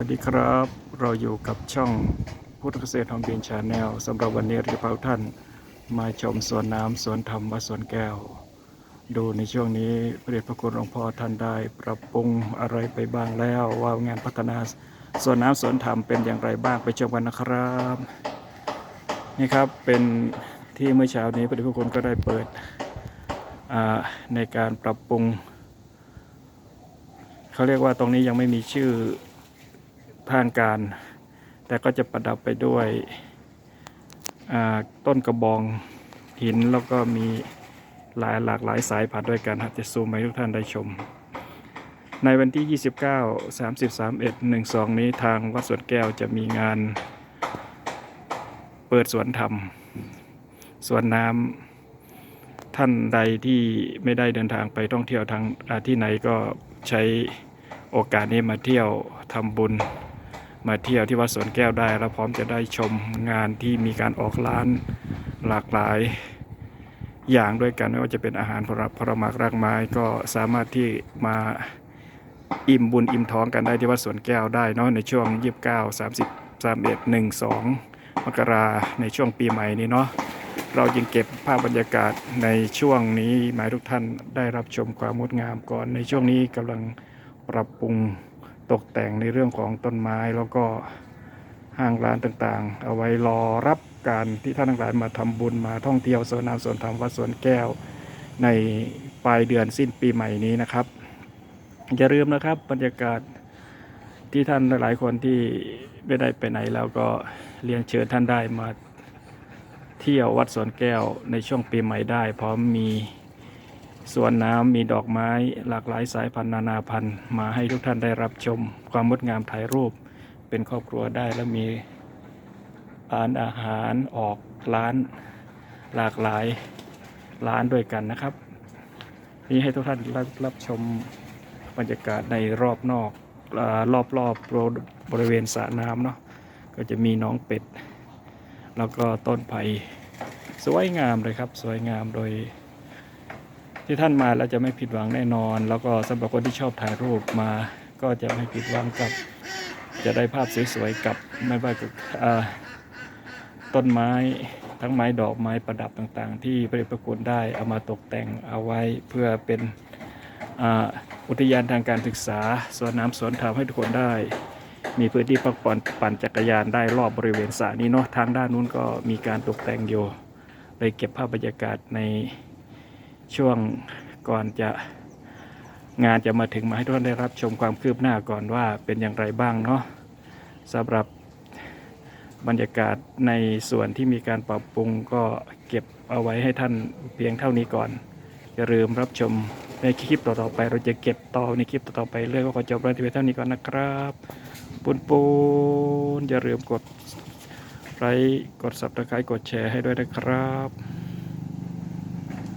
สวัสดีครับ เราอยู่กับช่องพุทธเกษตรทองบินชาแนลสำหรับวันนี้เราจะพาทุกท่านมาชมสวนน้ำสวนธรรมวัดสวนแก้ว ดูในช่วงนี้พระเดชพระคุณหลวงพ่อท่านได้ปรับปรุงอะไรไปบ้างแล้ว ว่างานพัฒนาสวนน้ำสวนธรรมเป็นอย่างไรบ้างไปชมกันนะครับนี่ครับเป็นที่เมื่อเช้านี้พระเดชพระคุณก็ได้เปิดในการปรับปรุงเขาเรียกว่าตรงนี้ยังไม่มีชื่อ ทางการ แต่ก็จะประดับไปด้วยต้นกระบองหินแล้วก็มีหลายหลากหลายสายพันธุ์ด้วยกันครับจะซูมให้ทุกท่านได้ชม ในวันที่ 29 30 31 12 นี้ทางวัดสวนแก้วจะมีงานเปิดสวนธรรมสวนน้ำท่านใดที่ไม่ได้เดินทางไปท่องเที่ยวทางที่ไหนก็ใช้โอกาสนี้มาเที่ยวทำบุญ มาเที่ยวที่วัดสวนแก้วได้ แล้วพร้อมจะได้ชมงานที่มีการออกร้านหลากหลายอย่างด้วยกันไม่ว่าจะเป็นอาหารผลผลไม้รากไม้ก็สามารถที่มาอิ่มบุญอิ่มท้องกันได้ที่วัดสวนแก้วได้เนาะในช่วง 29 30 31 1 2 มกราในช่วงปีใหม่นี้เนาะเราจึงเก็บภาพบรรยากาศในช่วงนี้หมายทุกท่านได้รับชมความงดงามก่อนในช่วงนี้กำลังปรับปรุง ตกแต่งในเรื่องของต้นไม้แล้วก็ห้างร้านต่างๆ เอาไว้รอรับการที่ท่านทั้งหลายมาทำบุญมาท่องเที่ยวสวนน้ำสวนธรรมวัดสวนแก้ว ในปลายเดือนสิ้นปีใหม่นี้นะครับ อย่าลืมนะครับบรรยากาศที่ท่านหลายๆคนที่ไม่ได้ไปไหนแล้วก็เรียนเชิญท่านได้มาเที่ยววัดสวนแก้วในช่วงปีใหม่ได้ พร้อมมี สวนน้ำมีดอกไม้หลากหลายสายพันธุ์นานาพันธุ์มาให้ทุกท่านได้รับชม ความงดงามถ่ายรูป เป็นครอบครัวได้แล้วมีร้านอาหารออกร้านหลากหลายร้านด้วยกันนะครับ นี่ให้ทุกท่านรับรับชมบรรยากาศในรอบนอกรอบรอบบริเวณสระน้ำเนาะก็จะมีน้องเป็ด แล้วก็ต้นไผ่สวยงามเลยครับ สวยงามโดย ที่ท่านมาแล้วจะไม่ผิดหวังแน่นอน แล้วก็สำหรับคนที่ชอบถ่ายรูปมา ก็จะไม่ผิดหวังกับ จะได้ภาพสวยๆกับไม่ว่ากับต้นไม้ทั้งไม้ดอกไม้ประดับต่างๆ ที่พระเดชพระคุณได้เอามาตกแต่งเอาไว้เพื่อเป็นอุทยานทางการศึกษาสวนน้ำสวนธรรมให้ทุกคนได้ มีพื้นที่พักผ่อนปั่นจักรยานได้รอบบริเวณสระนี้เนาะทางด้านนู้นก็มีการตกแต่งอยู่เลยเก็บภาพบรรยากาศใน ช่วงก่อนจะงานจะมาถึงมาให้ทุกท่านได้รับชมความคืบหน้าก่อนว่าเป็นอย่างไรบ้างเนาะสำหรับบรรยากาศในส่วนที่มีการปรับปรุงก็เก็บเอาไว้ให้ท่านเพียงเท่านี้ก่อนอย่าลืมรับชมในคลิปต่อๆไป เราจะเก็บต่อในคลิปต่อๆไปเรื่อยก็ขอจบเรื่องที่เท่านี้ก่อนนะครับปุนปูนอย่าลืมกดไลค์กด subscribe กดแชร์ให้ด้วยนะครับ